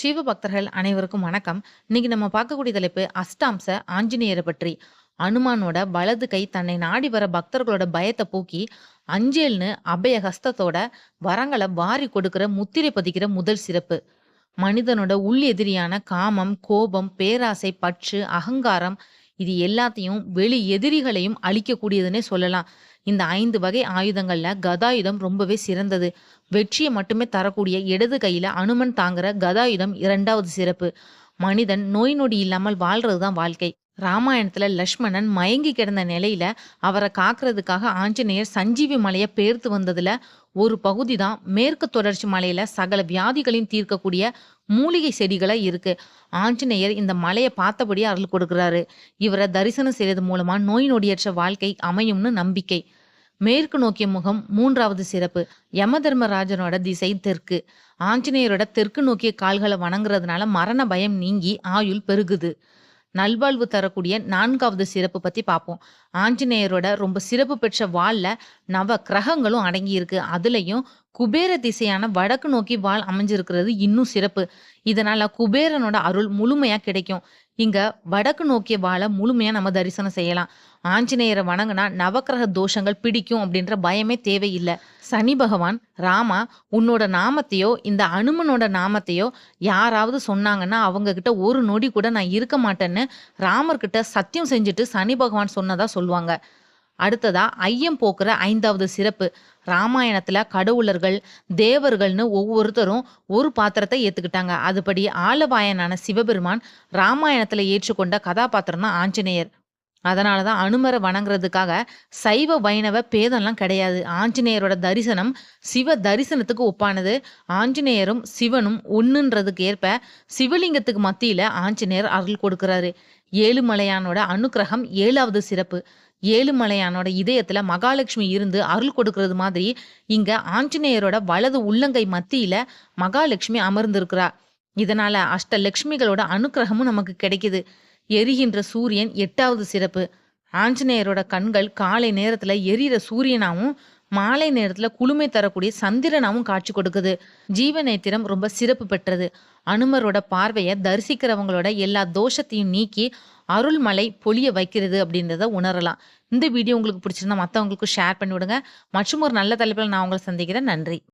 சிவ பக்தர்கள் அனைவருக்கும் வணக்கம். இன்னைக்கு நம்ம பார்க்கக்கூடிய தலைப்பு அஷ்டாம்ச ஆஞ்சநேயரை பற்றி. அனுமானோட வலது கை தன்னை நாடி வர பக்தர்களோட பயத்தை போக்கி அஞ்சேல்னு அபய ஹஸ்தத்தோட வரங்களை வாரி கொடுக்கிற முத்திரை பதிக்கிற முதல் சிறப்பு. மனிதனோட உள் எதிரியான காமம் கோபம் பேராசை பற்று அகங்காரம் இது எல்லாத்தையும் வெளி எதிரிகளையும் அழிக்கக்கூடியதுன்னே சொல்லலாம். இந்த ஐந்து வகை ஆயுதங்கள்ல கதாயுதம் ரொம்பவே சிறந்தது. வெற்றியை மட்டுமே தரக்கூடிய இடது கையில அனுமன் தாங்குற கதாயுதம் இரண்டாவது சிறப்பு. மனிதன் நோய் நொடி இல்லாமல் வாழ்றதுதான் வாழ்க்கை. ராமாயணத்துல லக்ஷ்மணன் மயங்கி கிடந்த நிலையில அவரை காக்குறதுக்காக ஆஞ்சநேயர் சஞ்சீவி மலையை பேர்த்து வந்ததுல ஒரு பகுதி தான் மேற்கு தொடர்ச்சி மலையில சகல வியாதிகளையும் தீர்க்கக்கூடிய மூலிகை செடிகளை இருக்கு. ஆஞ்சநேயர் இந்த மலையை பார்த்தபடியே அருள் கொடுக்கிறாரு. இவரை தரிசனம் செய்யறது மூலமா நோய் நொடியற்ற வாழ்க்கை அமையும்னு நம்பிக்கை. மேற்கு நோக்கிய முகம் மூன்றாவது சிறப்பு. யம தர்மராஜனோட திசை தெற்கு. ஆஞ்சநேயரோட தெற்கு நோக்கிய கால்களை வணங்குறதுனால மரண பயம் நீங்கி ஆயுள் பெருகுது. நல்வாழ்வு தரக்கூடிய நான்காவது சிறப்பு பத்தி பார்ப்போம் ஆஞ்சநேயரோட ரொம்ப சிறப்பு பெற்ற வாள்ல நவ கிரகங்களும் அடங்கி இருக்கு அதுலயும் குபேர திசையான வடக்கு நோக்கி வாள் அமைஞ்சிருக்கிறது இன்னும் சிறப்பு. இதனால குபேரனோட அருள் முழுமையா கிடைக்கும். இங்க வடக்கு நோக்கிய வாழை முழுமையா நம்ம தரிசனம் செய்யலாம். ஆஞ்சநேயரை வணங்கினா நவக்கிரக தோஷங்கள் பிடிக்கும் அப்படின்ற பயமே தேவையில்லை. சனி பகவான் ராமா உன்னோட நாமத்தையோ இந்த அனுமனோட நாமத்தையோ யாராவது சொன்னாங்கன்னா அவங்க கிட்ட ஒரு நொடி கூட நான் இருக்க மாட்டேன்னு ராமர்கிட்ட சத்தியம் செஞ்சுட்டு சனி பகவான் சொன்னதா சொல்லுவாங்க. அடுத்ததா ஐயம் போக்குற ஐந்தாவது சிறப்பு. ராமாயணத்துல கடவுளர்கள் தேவர்கள்னு ஒவ்வொருத்தரும் ஒரு பாத்திரத்தை ஏத்துக்கிட்டாங்க. அதுபடி ஆலவாயனான சிவபெருமான் ராமாயணத்துல ஏற்றுக்கொண்ட கதாபாத்திரம் தான் ஆஞ்சநேயர். அதனால தான் அனுமரை வணங்குறதுக்காக சைவ வைணவ பேதம்லாம் கிடையாது. ஆஞ்சநேயரோட தரிசனம் சிவ தரிசனத்துக்கு ஒப்பானது. ஆஞ்சநேயரும் சிவனும் ஒன்றுன்றதுக்கு ஏற்ப சிவலிங்கத்துக்கு மத்தியில் ஆஞ்சநேயர் அருள் கொடுக்குறாரு. ஏழுமலையானோட அனுக்கிரகம் ஏழாவது சிறப்பு. ஏழுமலையானோட இதயத்துல மகாலட்சுமி இருந்து அருள் கொடுக்கறது மாதிரி இங்க ஆஞ்சநேயரோட வலது உள்ளங்கை மத்தியில மகாலட்சுமி அமர்ந்திருக்கிறா. இதனால அஷ்டலட்சுமிகளோட அனுக்கிரகமும் நமக்கு கிடைக்குது. எரிகின்ற சூரியன் எட்டாவது சிறப்பு. ஆஞ்சநேயரோட கண்கள் காலை நேரத்துல எரியிற சூரியனாவும் மாலை நேரத்துல குளுமை தரக்கூடிய சந்திரனாவும் காட்சி கொடுக்குது. ஜீவ நேத்திரம் ரொம்ப சிறப்பு பெற்றது. அனுமரோட பார்வையை தரிசிக்கிறவங்களோட எல்லா தோஷத்தையும் நீக்கி அருள்மலை பொழிய வைக்கிறது அப்படின்றத உணரலாம். இந்த வீடியோ உங்களுக்கு பிடிச்சிருந்தா மற்றவங்களுக்கு ஷேர் பண்ணி விடுங்க. மற்றும் ஒரு நல்ல தலைப்பில் நான் உங்களை சந்திக்கிறேன். நன்றி.